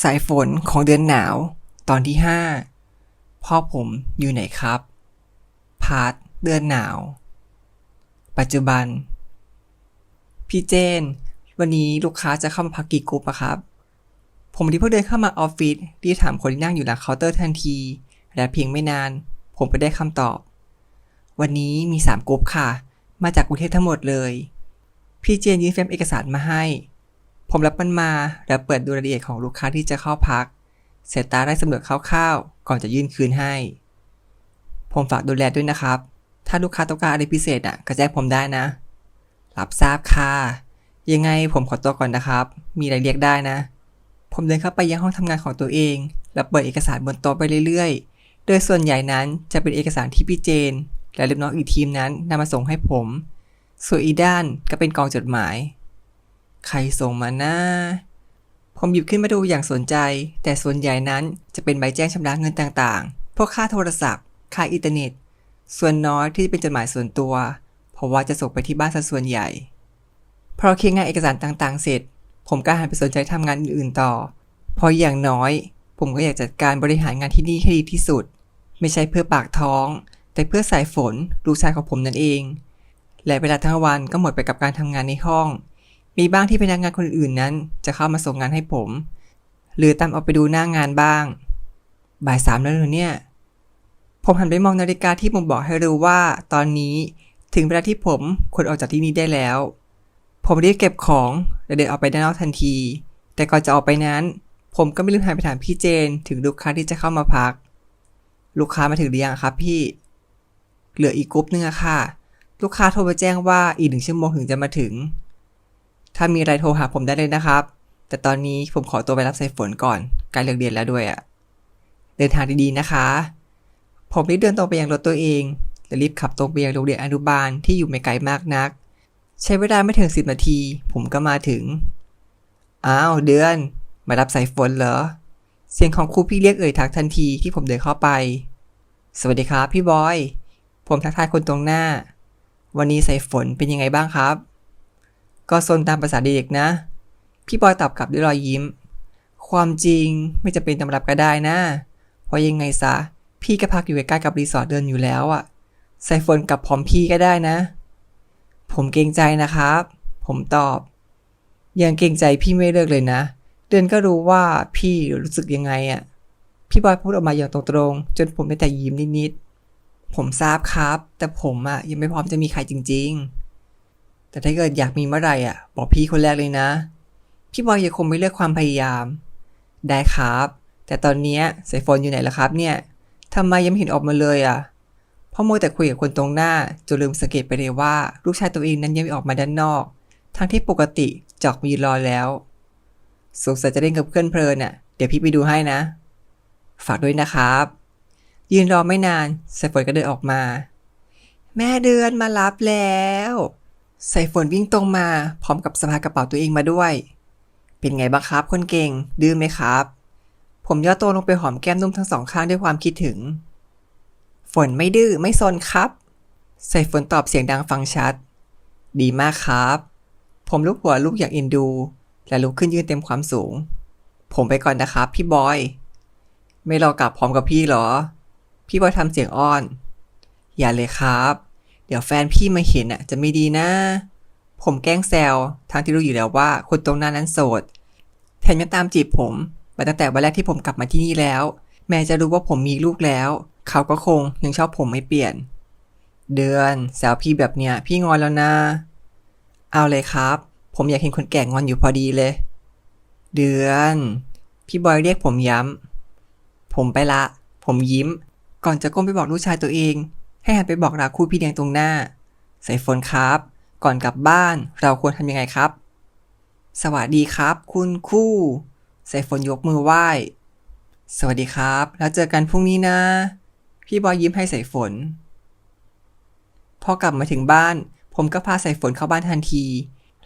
สายฝนของเดือนหนาว ตอนที่ 5 พ่อผมอยู่ไหนครับ พาร์ทเดือนหนาว ปัจจุบัน พี่เจน วันนี้ลูกค้าจะเข้ามาพักกี่กรุ๊ปอะครับ ผมที่เพิ่งเดินเข้ามาออฟฟิศรีถามคนที่นั่งอยู่หลังเคาน์เตอร์ทันที และเพียงไม่นาน ผมก็ได้คำตอบ วันนี้มีสามกรุ๊ปค่ะ มาจากกรุงเทพทั้งหมดเลย พี่เจนยื่นเฟมเอกสารมาให้ ผมรับมันมาแล้วเปิดดูรายละเอียดของลูกค้าที่จะเข้าพัก เสร็จตาได้สำรวจคร่าวๆ ก่อนจะยื่นคืนให้ ผมฝากดูแลด้วยนะครับ ถ้าลูกค้าต้องการอะไรพิเศษอะก็แจ้งผมได้นะ รับทราบค่ะ ยังไงผมขอตัวก่อนนะครับ มีอะไรเรียกได้นะ ผมเดินเข้าไปยังห้องทำงานของตัวเอง แล้วเปิดเอกสารบนโต๊ะไปเรื่อยๆ โดยส่วนใหญ่นั้นจะเป็นเอกสารที่พี่เจน และลูกน้องอีกทีมนั้นนำมาส่งให้ผม ส่วนอีด้านก็เป็นกองจดหมาย ใครส่งมานะผมหยิบขึ้นมาดูอย่างสนใจ แต่ส่วนใหญ่นั้นจะเป็นใบแจ้งชำระเงินต่างๆ พวกค่าโทรศัพท์ ค่าอินเทอร์เน็ต ส่วนน้อยที่เป็นจดหมายส่วนตัว เพราะว่าจะส่งไปที่บ้านซะส่วนใหญ่ พอเคลียร์งานเอกสารต่างๆ เสร็จ ผมก็หันไปสนใจทำงานอื่นๆต่อ เพราะอย่างน้อย ผมก็อยากจัดการบริหารงานที่นี่ให้ดีที่สุด ไม่ใช่เพื่อปากท้อง แต่เพื่อสายฝนลูกชายของผมนั่นเองและเวลาทั้งวันก็หมดไปกับการทำงานในห้อง มีบ้างที่พนักงานคนอื่นนั้น จะเข้ามาส่งงานให้ผม หรือตามออกไปดูหน้างานบ้าง บ่ายสามแล้วเหรอเนี่ย ผมหันไปมองนาฬิกาที่ผมบอกให้รู้ว่า ตอนนี้ถึงเวลาที่ผมควรออกจากที่นี่ได้แล้ว ผมรีบเก็บของและเดินออกไปด้านนอกทันที แต่ก่อนจะออกไปนั้น ผมก็ไม่ลืมหันไปถามพี่เจน ถึงลูกค้าที่จะเข้ามาพัก ลูกค้ามาถึงหรือยังครับพี่ เหลืออีกกรุ๊ปนึงอะค่ะ ลูกค้าโทรมาแจ้งว่าอีกหนึ่งชั่วโมงถึงจะมาถึง ถ้ามีอะไรโทรหาผมได้เลยนะครับ แต่ตอนนี้ผมขอตัวไปรับสายฝนก่อนใกล้เลิกเรียนแล้วด้วยอะเดินทางดีๆนะคะ ผมรีบเดินตรงไปยังรถตัวเองและรีบขับตรงไปยังโรงเรียนอนุบาลที่อยู่ไม่ไกลมากนัก ใช้เวลาไม่ถึงสิบนาที ผมก็มาถึง อ้าวเดือน มารับสายฝนเหรอ เสียงของครูพี่เรียกเอ่ยทักทันทีที่ผมเดินเข้าไป สวัสดีครับ พี่บอย ผมทักทายคนตรงหน้า วันนี้สายฝนเป็นยังไงบ้างครับ ก็ซนตามภาษาเด็กนะ พี่บอยตอบกลับด้วยรอยยิ้ม ความจริงไม่จะเป็นตำรับก็ได้นะ เพราะยังไงซะ พี่ก็พักอยู่ใกล้กับรีสอร์ทเดินอยู่แล้วอะสายฝนกับพร้อมพี่ก็ได้นะ ผมเกรงใจนะครับ ผมตอบ ยังเกรงใจพี่ไม่เลิกเลยนะ เดือนก็รู้ว่าพี่รู้สึกยังไงอะพี่บอยพูดออกมาอย่างตรงๆ จนผมได้แต่ยิ้มนิดๆ ผมทราบครับ แต่ผมอะยังไม่พร้อมจะมีใครจริง ๆ แต่ถ้าเกิดอยากมีเมื่อไหร่อะ บอกพี่คนแรกเลยนะ พี่บอยยังคงไม่เลือกความพยายาม ได้ครับ แต่ตอนนี้ยสายฝนอยู่ไหนล่ะครับเนี่ยทำไมยังไม่เห็นออกมาเลยอะพ่อโมแต่คุยกับคนตรงหน้าจนลืมสังเกตไปเลยว่า ลูกชายตัวเองนั้นยังไม่ออกมาด้านนอก ทั้งที่ปกติจอกมายืนรอแล้วสงสัยจะเล่นกับเพื่อนเพลินอะ เดี๋ยวพี่ไปดูให้นะ ฝากด้วยนะครับ ยืนรอไม่นานสายฝนก็เดินออกมา แม่เดือนมารับแล้ว สายฝนวิ่งตรงมาพร้อมกับสะพายกระเป๋าตัวเองมาด้วย เป็นไงบ้างครับคนเก่ง ดื้อไหมครับ ผมย่อตัวลงไปหอมแก้มนุ่มทั้งสองข้างด้วยความคิดถึง ฝนไม่ดื้อไม่ซนครับ สายฝนตอบเสียงดังฟังชัด ดีมากครับ ผมลูกหัวลูกอย่ากเอ็นดู และลุกขึ้นยืนเต็มความสูง ผมไปก่อนนะครับ พี่บอย ไม่รอกลับพร้อมกับพี่หรอ พี่บอยทำเสียงอ้อน อย่าเลยครับ ดี๋ยวแฟนพี่มาเห็นอะจะไม่ดีนะ ผมแกล้งแซวทั้งที่รู้อยู่แล้วว่าคนตรงหน้านั้นโสด แถมยังตามจีบผมมาตั้งแต่วันแรกที่ผมกลับมาที่นี่แล้ว แม้จะรู้ว่าผมมีลูกแล้ว เขาก็คงยังชอบผมไม่เปลี่ยน เดือนแซวพี่แบบเนี้ย พี่งอนแล้วนะ เอาเลยครับ ผมอยากเห็นคนแก่งอนอยู่พอดีเลย เดือน พี่บอยเรียกผมย้ำผมไปละ ผมยิ้ม ก่อนจะก้มไปบอกลูกชายตัวเอง ให้หันไปบอกราคู่พี่แดงตรงหน้า สายฝนครับ ก่อนกลับบ้านเราควรทำยังไงครับ สวัสดีครับ คุณคู่ สายฝนยกมือไหว้ สวัสดีครับ แล้วเจอกันพรุ่งนี้นะ พี่บอยยิ้มให้สายฝน พอกลับมาถึงบ้าน ผมก็พาสายฝนเข้าบ้านทันที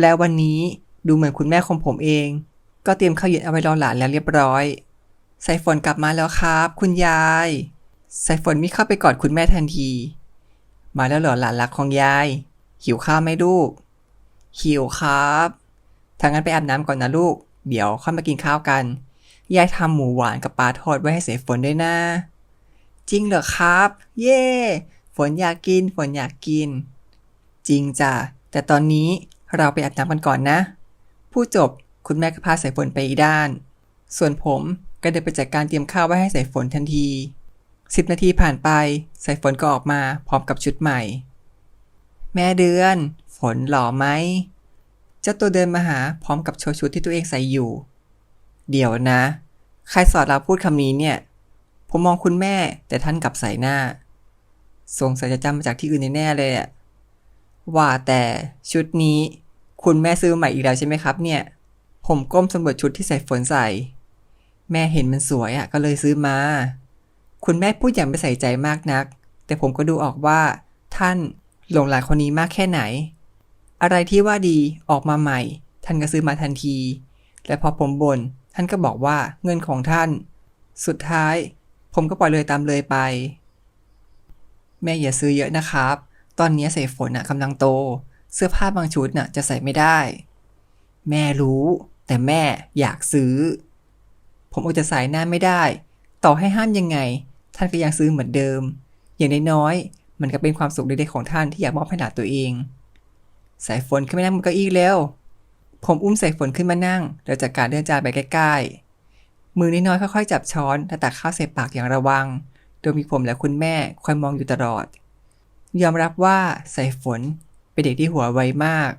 แล้ววันนี้ดูเหมือนคุณแม่ของผมเอง ก็เตรียมข้าวเย็นเอาไว้รอหลานแล้วเรียบร้อยสายฝนกลับมาแล้วครับ คุณยาย สายฝนวิ่งเข้าไปกอดคุณแม่ทันที มาแล้วเหรอหลานรักของยาย หิวข้าวไหมลูก หิวครับถ้างั้นไปอาบน้ำก่อนนะลูก เดี๋ยวค่อยมากินข้าวกัน ยายทำหมูหวานกับปลาทอดไว้ให้สายฝนด้วยนะ จริงเหรอครับ เย่ฝนอยากกิน ฝนอยากกิน จริงจ้ะ แต่ตอนนี้เราไปอาบน้ำกันก่อนนะ ผู้จบคุณแม่ก็พาสายฝนไปอีกด้าน ส่วนผมก็เดินไปจัดการเตรียมข้าวไว้ให้สายฝนทันที สิบนาทีผ่านไป สายฝนก็ออกมาพร้อมกับชุดใหม่ แม่เดือน ฝนหล่อไหมเจ้าตัวเดินมาหาพร้อมกับโชว์ชุดที่ตัวเองใส่อยู่ เดี๋ยวนะ ใครสอนเราพูดคำนี้เนี่ย ผมมองคุณแม่แต่ท่านกลับใส่หน้าสงสัยจะจำมาจากที่อื่นแน่เลยอะว่าแต่ชุดนี้ คุณแม่ซื้อใหม่อีกแล้วใช่ไหมครับเนี่ย ผมก้มสำรวจชุดที่ใส่ฝนใส่ แม่เห็นมันสวยอะก็เลยซื้อมา คุณแม่พูดอย่างไม่ใส่ใจมากนัก แต่ผมก็ดูออกว่า ท่านหลงหลายคนนี้มากแค่ไหน อะไรที่ว่าดีออกมาใหม่ ท่านก็ซื้อมาทันที และพอผมบน่นท่านก็บอกว่าเงินของท่าน สุดท้าย ผมก็ปล่อยเลยตามเลยไป แม่อย่าซื้อเยอะนะครับ ตอนนี้ใส่ฝนน่ะกำลังโต เสื้อผ้าบางชุดน่ะจะใส่ไม่ได้ แม่รู้ แต่แม่อยากซื้อ ผมอดจะสายหน้าไม่ได้ ต่อให้ห้ามยังไง ท่านก็ยังซื้อเหมือนเดิม อย่างน้อยๆมันก็เป็นความสุขเล็กๆของท่านที่อยากมอบให้หลานตัวเอง สายฝนขึ้นมานั่งบนเก้าอี้แล้ว ผมอุ้มสายฝนขึ้นมานั่งแล้วจัดการเลื่อนจานไปใกล้ๆ มือน้อยๆค่อยๆจับช้อนและตักข้าวใส่ปากอย่างระวัง โดยมีผมและคุณแม่คอยมองอยู่ตลอด ยอมรับว่าสายฝนเป็นเด็กที่หัวไวมาก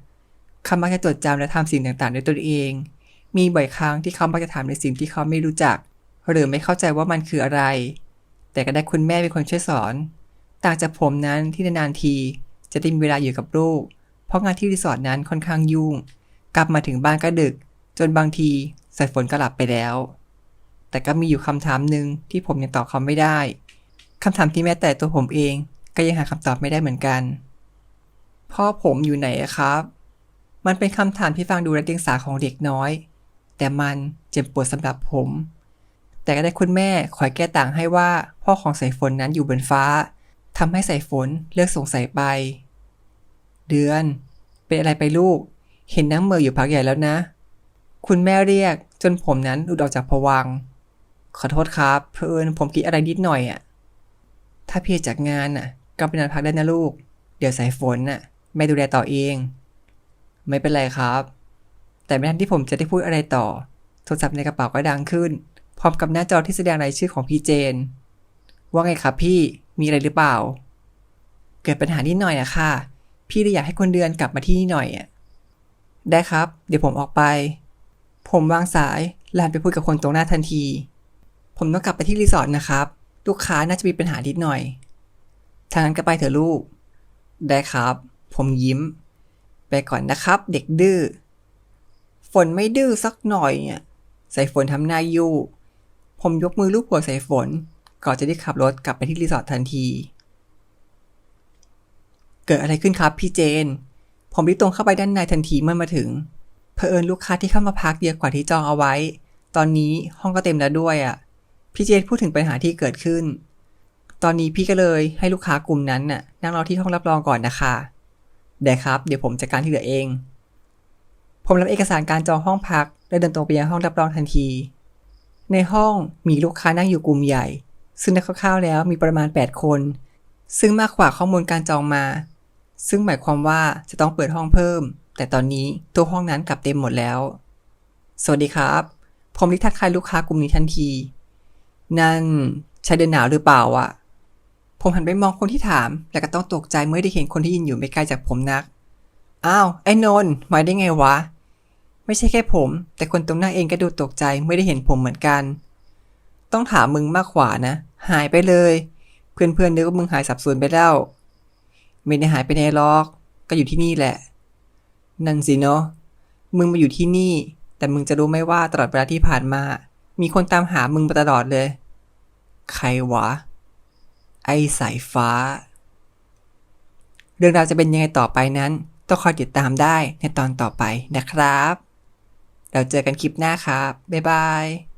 เขามักจะจดจำและทำสิ่งต่างๆด้วยตนเอง มีบ่อยครั้งที่เขามักจะถามในสิ่งที่เขาไม่รู้จัก หรือไม่เข้าใจว่ามันคืออะไร แต่ก็ได้คุณแม่เป็นคนช่วยสอน ต่างจากผมนั้นที่นานๆที จะได้มีเวลาอยู่กับลูก เพราะงานที่รีสอร์ทนั้นค่อนข้างยุ่ง กลับมาถึงบ้านก็ดึก จนบางทีสายฝนก็หลับไปแล้ว แต่ก็มีอยู่คำถามหนึ่งที่ผมยังตอบเขาไม่ได้คำถามที่แม้แต่ตัวผมเองก็ยังหาคำตอบไม่ได้เหมือนกัน พ่อผมอยู่ไหนครับ มันเป็นคำถามที่ฟังดูไร้เดียงสาของเด็กน้อย แต่มันเจ็บปวดสำหรับผม แต่ก็ได้คุณแม่คอยแก้ต่างให้ว่าพ่อของสายฝนนั้นอยู่บนฟ้าทำให้สายฝนเลิกสงสัยไป เดือน เป็นอะไรไปลูก เห็นนั่งเมืออยู่พักใหญ่แล้วนะ คุณแม่เรียกจนผมนั้นหลุดออกจากผวัง ขอโทษครับ เพื่อนผมคิดอะไรนิดหน่อยอะ่ะ ถ้าเพี่จากงานน่ะก็ไปนอนพักได้นะลูก เดี๋ยวสายฝนน่ะแม่ดูแลต่อเอง ไม่เป็นไรครับ แต่ไม่ทันที่ผมจะได้พูดอะไรต่อ โทรศัพท์ในกระเป๋าก็ดังขึ้น พร้อมกับหน้าจอที่แสดงรายชื่อของพี่เจน ว่าไงครับพี่มีอะไรหรือเปล่า เกิดปัญหานิดหน่อยอะค่ะ พี่เลยอยากให้คนเดือนกลับมาที่นี่หน่อยอะได้ครับ เดี๋ยวผมออกไป ผมวางสายแลนไปพูดกับคนตรงหน้าทันที ผมต้องกลับไปที่รีสอร์ทนะครับ ลูกค้าน่าจะมีปัญหานิดหน่อยทางนั้นก็ไปเถอะลูก ได้ครับ ผมยิ้ม ไปก่อนนะครับ เด็กดื้อ ฝนไม่ดื้อสักหน่อยอะสายฝนทำหน้ายู่ ผมยกมือลูบหัวสายฝน ก่อนจะได้ขับรถกลับไปที่รีสอร์ททันที เกิดอะไรขึ้นครับพี่เจน ผมรีบตรงเข้าไปด้านในทันทีเมื่อมาถึงเผอิญลูกค้าที่เข้ามาพักเยอะกว่าที่จองเอาไว้ ตอนนี้ห้องก็เต็มแล้วด้วยอะ พี่เจนพูดถึงปัญหาที่เกิดขึ้น ตอนนี้พี่ก็เลยให้ลูกค้ากลุ่มนั้นน่ะนั่งรอที่ห้องรับรองก่อนนะคะได้ครับ เดี๋ยวผมจัดการที่เหลือเอง ผมรับเอกสารการจองห้องพัก และเดินตรงไปยังห้องรับรองทันที ในห้องมีลูกค้านั่งอยู่กลุ่มใหญ่ ซึ่งในคร่าวๆแล้วมีประมาณ 8 คน ซึ่งมากกว่าข้อมูลการจองมา ซึ่งหมายความว่าจะต้องเปิดห้องเพิ่ม แต่ตอนนี้ตัวห้องนั้นกลับเต็มหมดแล้ว สวัสดีครับ ผมรีทักทายลูกค้ากลุ่มนี้ทันที นั่นใช่เดือนหนาวหรือเปล่าอะผมหันไปมองคนที่ถาม แล้วก็ต้องตกใจเมื่อได้เห็นคนที่ยืนอยู่ไม่ไกลจากผมนัก อ้าว ไอ้นนท์มาได้ไงวะ ไม่ใช่แค่ผม แต่คนตรงหน้าเองก็ดูตกใจเมื่อได้เห็นผมเหมือนกัน ต้องถามมึงมากกว่านะ หายไปเลย เพื่อนๆนึกว่ามึงหายสับสนไปแล้วไม่ได้หายไปไหนหรอก ก็อยู่ที่นี่แหละ นั่นสิเนาะมึงมาอยู่ที่นี่ แต่มึงจะรู้ไหมว่าตลอดเวลาที่ผ่านมา มีคนตามหามึงมาตลอดเลย ใครวะ ไอ้สายฟ้า เรื่องราวจะเป็นยังไงต่อไปนั้น ต้องคอยติดตามได้ในตอนต่อไปนะครับ เราเจอกันคลิปหน้าครับ บ๊ายบาย